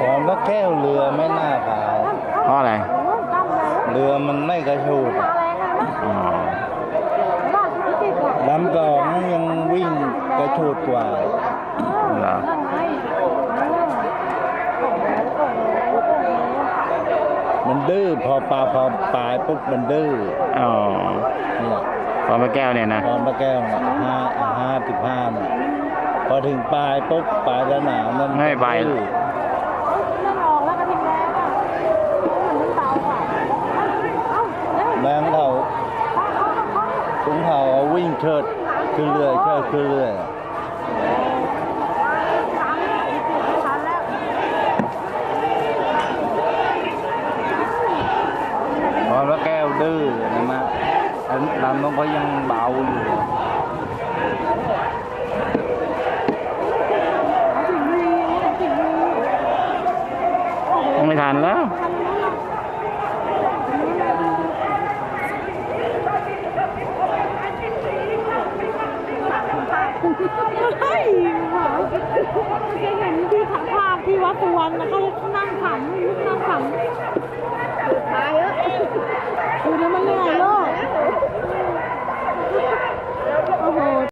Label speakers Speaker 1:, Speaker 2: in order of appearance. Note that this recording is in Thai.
Speaker 1: ของพระแก้วเรือไม่น่าขาย
Speaker 2: เพราะอะไร
Speaker 1: เรือมันไม่กระชูด
Speaker 2: อ๋อ
Speaker 1: ลำกองยังวิ่งกระชูดกว่า
Speaker 2: เหรอ
Speaker 1: มันดื้อพอปลาพอปลายปุ๊บมันดื้อ
Speaker 2: อ๋อ
Speaker 1: เนี่ยพ
Speaker 2: อพระแก้วเนี่ยนะ
Speaker 1: พรพระแก้วเนี่ยห้าห้าสิบห้าเนี่ย พอถึงปลายปุ๊บปลายสนามมันไม่ไปดื้อแบงค์เขาถุงเขาเอาวิ่งเชิดขึ้นเรื่อยเชิดขึ้นเรื่อยพอพระแก้วดื้อนะมาอันลำน้องก็ยังเบาอยู่
Speaker 2: ทันแล้ว
Speaker 3: ใช่ยหมเคเห็นที่ขันภาพที่วัดสุวรรณนะเขานั่งขำนั่งขำตายเออดูแล้วมันเหนื่อย